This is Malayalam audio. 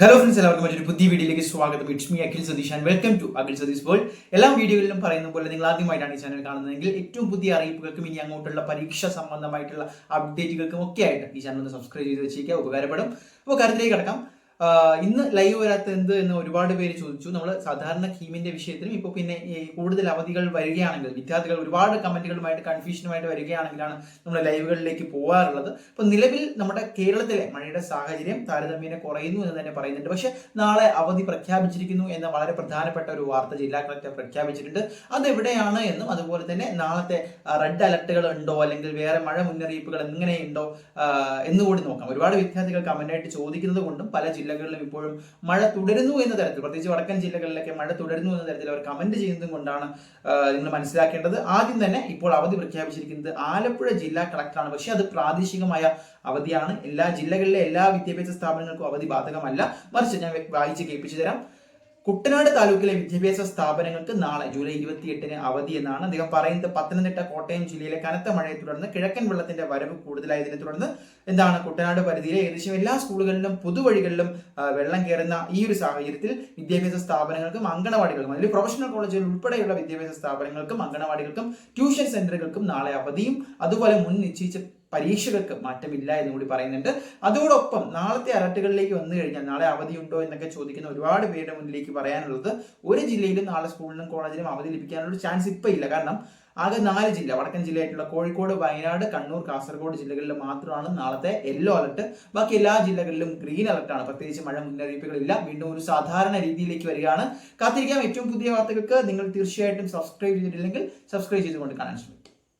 ഹലോ ഫ്രണ്ട്സ് എല്ലാവർക്കും മറ്റൊരു പുതിയ വീഡിയോയിലേക്ക് സ്വാഗതം. It's me Akhil Satheesh and welcome to Akhil Satheesh world എല്ലാ വീഡിയോകളിലും പറയുന്ന പോലെ നിങ്ങൾ ആദ്യമായിട്ടാണ് ഈ ചാനൽ കാണുന്നതെങ്കിൽ ഏറ്റവും പുതിയ അറിയിപ്പുകൾക്കും ഇനി അങ്ങോട്ടുള്ള പരീക്ഷ സംബന്ധമായിട്ടുള്ള അപ്ഡേറ്റുകൾക്കും ഒക്കെ ആയിട്ട് ഈ ചാനൽ ഒന്ന് സബ്സ്ക്രൈബ് ചെയ്ത് വെച്ചേക്കുക ഉപകാരപ്പെടും. അപ്പോൾ കാര്യത്തിലേക്ക് കിടക്കാം. ഇന്ന് ലൈവ് വരാത്ത എന്ത് എന്ന് ഒരുപാട് പേര് ചോദിച്ചു. നമ്മൾ സാധാരണ കീമിന്റെ വിഷയത്തിലും ഇപ്പോൾ പിന്നെ കൂടുതൽ അവധികൾ വരികയാണെങ്കിൽ വിദ്യാർത്ഥികൾ ഒരുപാട് കമന്റുകളുമായിട്ട് കൺഫ്യൂഷനുമായിട്ട് വരികയാണെങ്കിലാണ് നമ്മൾ ലൈവുകളിലേക്ക് പോകാറുള്ളത് അപ്പോൾ നിലവിൽ നമ്മുടെ കേരളത്തിലെ മഴയുടെ സാഹചര്യം താരതമ്യേന കുറയുന്നു എന്ന് തന്നെ പറയുന്നുണ്ട്. പക്ഷേ നാളെ അവധി പ്രഖ്യാപിച്ചിരിക്കുന്നു എന്ന വളരെ പ്രധാനപ്പെട്ട ഒരു വാർത്ത ജില്ലാ കളക്ടർ പ്രഖ്യാപിച്ചിട്ടുണ്ട്. അതെവിടെയാണ് എന്നും അതുപോലെ തന്നെ നാളത്തെ റെഡ് അലർട്ടുകൾ ഉണ്ടോ? അല്ലെങ്കിൽ വേറെ മഴ മുന്നറിയിപ്പുകൾ എങ്ങനെയുണ്ടോ? എന്നുകൂടി നോക്കാം. ഒരുപാട് വിദ്യാർത്ഥികൾ കമന്റായിട്ട് ചോദിക്കുന്നത് കൊണ്ടും പല ജില്ലകളിലും ഇപ്പോഴും മഴ തുടരുന്നു എന്ന തരത്തിൽ പ്രത്യേകിച്ച് വടക്കൻ ജില്ലകളിലൊക്കെ മഴ തുടരുന്നു എന്ന തരത്തിൽ അവർ കമന്റ് ചെയ്യുന്നതും കൊണ്ടാണ് നിങ്ങൾ മനസ്സിലാക്കേണ്ടത്. ആദ്യം തന്നെ ഇപ്പോൾ അവധി പ്രഖ്യാപിച്ചിരിക്കുന്നത് ആലപ്പുഴ ജില്ലാ കളക്ടറാണ് പക്ഷേ അത് പ്രാദേശികമായ അവധിയാണ്. എല്ലാ ജില്ലകളിലെ എല്ലാ വിദ്യാഭ്യാസ സ്ഥാപനങ്ങൾക്കും അവധി ബാധകമല്ല. മറിച്ച് ഞാൻ വായിച്ച് കേൾപ്പിച്ചു തരാം. കുട്ടനാട് താലൂക്കിലെ വിദ്യാഭ്യാസ സ്ഥാപനങ്ങൾക്ക് നാളെ ജൂലൈ ഇരുപത്തിയെട്ടിന് അവധി എന്നാണ് അദ്ദേഹം പറയുന്നത്. പത്തനംതിട്ട കോട്ടയം ജില്ലയിലെ കനത്ത മഴയെ തുടർന്ന് കിഴക്കൻ വെള്ളത്തിന്റെ വരവ് കൂടുതലായതിനെ തുടർന്ന് എന്താണ് കുട്ടനാട് പരിധിയിലെ ഏകദേശം എല്ലാ സ്കൂളുകളിലും പൊതുവഴികളിലും വെള്ളം കയറുന്ന ഈ ഒരു സാഹചര്യത്തിൽ വിദ്യാഭ്യാസ സ്ഥാപനങ്ങൾക്കും അങ്കണവാടികൾക്കും അതിൽ പ്രൊഫഷണൽ കോളേജുകൾ ഉൾപ്പെടെയുള്ള വിദ്യാഭ്യാസ സ്ഥാപനങ്ങൾക്കും അങ്കണവാടികൾക്കും ട്യൂഷൻ സെന്ററുകൾക്കും നാളെ അവധിയും അതുപോലെ മുൻ നിശ്ചയിച്ച പരീക്ഷകൾക്ക് മാറ്റമില്ല എന്ന് കൂടി പറയുന്നുണ്ട്. അതോടൊപ്പം നാളത്തെ അലർട്ടുകളിലേക്ക് വന്നു കഴിഞ്ഞാൽ നാളെ അവധിയുണ്ടോ എന്നൊക്കെ ചോദിക്കുന്ന ഒരുപാട് പേരുടെ മുന്നിലേക്ക് പറയാനുള്ളത് ഒരു ജില്ലയിലും നാളെ സ്കൂളിനും കോളേജിനും അവധി ലഭിക്കാനുള്ള ചാൻസ് ഇപ്പം ഇല്ല. കാരണം ആകെ നാല് ജില്ല വടക്കൻ ജില്ലയായിട്ടുള്ള കോഴിക്കോട് വയനാട് കണ്ണൂർ കാസർഗോഡ് ജില്ലകളിൽ മാത്രമാണ് നാളത്തെ യെല്ലോ അലർട്ട്. ബാക്കി എല്ലാ ജില്ലകളിലും ഗ്രീൻ അലർട്ടാണ്. പ്രത്യേകിച്ച് മഴ മുന്നറിയിപ്പുകളില്ല. വീണ്ടും ഒരു സാധാരണ രീതിയിലേക്ക് വരികയാണ്. കാത്തിരിക്കാം. ഏറ്റവും പുതിയ വാർത്തകൾക്ക് നിങ്ങൾ തീർച്ചയായിട്ടും സബ്സ്ക്രൈബ് ചെയ്തിട്ടില്ലെങ്കിൽ സബ്സ്ക്രൈബ് ചെയ്തുകൊണ്ട് കാണാൻ ശ്രമിക്കും